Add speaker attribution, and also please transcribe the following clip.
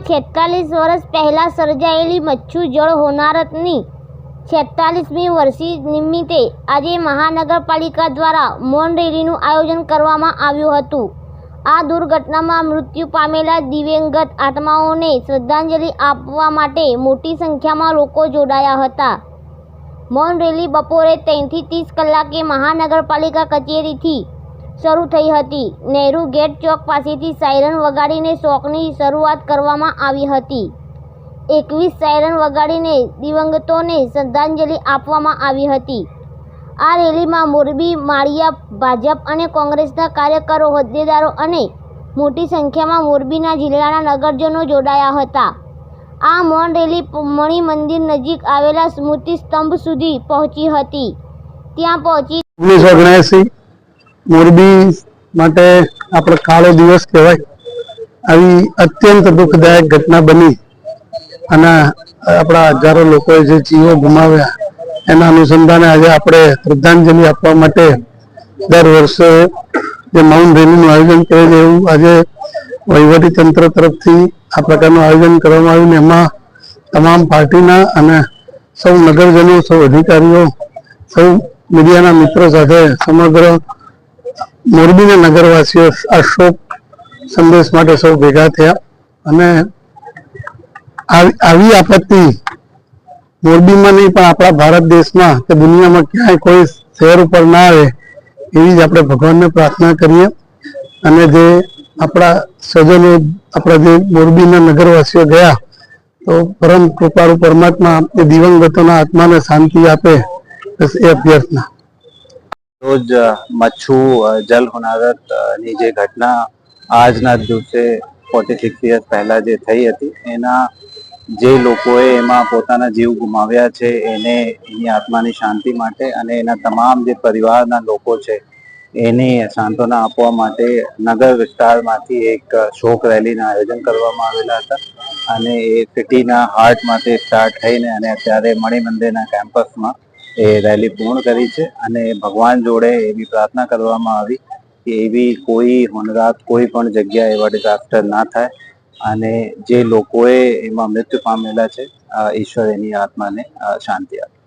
Speaker 1: છેતાલીસ વર્ષ પહેલાં સર્જાયેલી મચ્છુ જળ હોનારતની છેતાલીસમી વર્ષી નિમિત્તે આજે મહાનગરપાલિકા દ્વારા મૌન રેલીનું આયોજન કરવામાં આવ્યું હતું. આ દુર્ઘટનામાં મૃત્યુ પામેલા દિવ્યંગત આત્માઓને શ્રદ્ધાંજલિ આપવા માટે મોટી સંખ્યામાં લોકો જોડાયા હતા. મૌન રેલી બપોરે ત્રણથી ત્રીસ કલાકે મહાનગરપાલિકા કચેરીથી શરૂ થઈ હતી. નહેરુ ગેટ ચોક પાસેથી સાયરન વગાડીને શોકની શરૂઆત કરવામાં આવી હતી. એકવીસ સાયરન વગાડીને દિવંગતોને શ્રદ્ધાંજલિ આપવામાં આવી હતી. આ રેલીમાં મોરબી, માળિયા, ભાજપ અને કોંગ્રેસના કાર્યકરો, હોદ્દેદારો અને મોટી સંખ્યામાં મોરબીના જિલ્લાના નગરજનો જોડાયા હતા. આ મૌન રેલી મણિ મંદિર નજીક આવેલા સ્મૃતિ સ્તંભ સુધી પહોંચી હતી. ત્યાં પહોંચી
Speaker 2: ઓગણીસો મોરબી માટે આપણે કાળો દિવસ કહેવાય. આવી અત્યંત દુઃખદાયક ઘટના બની. અને આપણા હજારો લોકોએ જે જીવો ગુમાવ્યા, એના અનુસંધાને આજે આપણે શ્રદ્ધાંજલિ આપવા માટે દર વર્ષે જે માઉન્ટ રેલીનું આયોજન કરે છે એવું આજે વહીવટી તંત્ર તરફથી આ પ્રકારનું આયોજન કરવામાં આવ્યું એમાં તમામ પાર્ટીના અને સૌ નગરજનો, સૌ અધિકારીઓ, સૌ મીડિયાના મિત્રો સાથે સમગ્ર મોરબીના નગરવાસીઓ આ શોક સંદેશ માટે સૌ ભેગા થયા અને આવી આપત્તિ મોરબીમાં નહીં, પણ આપણા ભારત દેશમાં કે દુનિયામાં ક્યાંય કોઈ શહેર ઉપર ના આવે એવી જ આપણે ભગવાનને પ્રાર્થના કરીએ. અને જે આપણા સ્વજનો, આપણા જે મોરબીના નગરવાસીઓ ગયા, તો પરમ કૃપાળુ પરમાત્મા એ દિવંગતોના આત્માને શાંતિ આપે, બસ એ અભ્યર્થના.
Speaker 3: રોજ મચ્છુ જલ હોનારતની જે ઘટના આજના દિવસે ફોર્ટી સિક્સ યર્સ પહેલા જે થઈ હતી, એના જે લોકોએ એમાં પોતાના જીવ ગુમાવ્યા છે, એને એની આત્માની શાંતિ માટે અને એના તમામ જે પરિવારના લોકો છે, એને સાંત્વના આપવા માટે નગર વિસ્તારમાંથી એક શોક રેલીના આયોજન કરવામાં આવેલા હતા અને એ સિટીના હાર્ટમાંથી સ્ટાર્ટ થઈને અને અત્યારે મણિ મંદિરના કેમ્પસમાં એ રેલી પૂર્ણ કરી છે અને ભગવાન જોડે એવી પ્રાર્થના કરવામાં આવી કે એવી કોઈ હોનરાત કોઈ પણ જગ્યાએ એવા ડિઝાસ્ટર ના થાય અને જે લોકોએ એમાં મૃત્યુ પામેલા છે ઈશ્વર એની આત્માને શાંતિ આપે.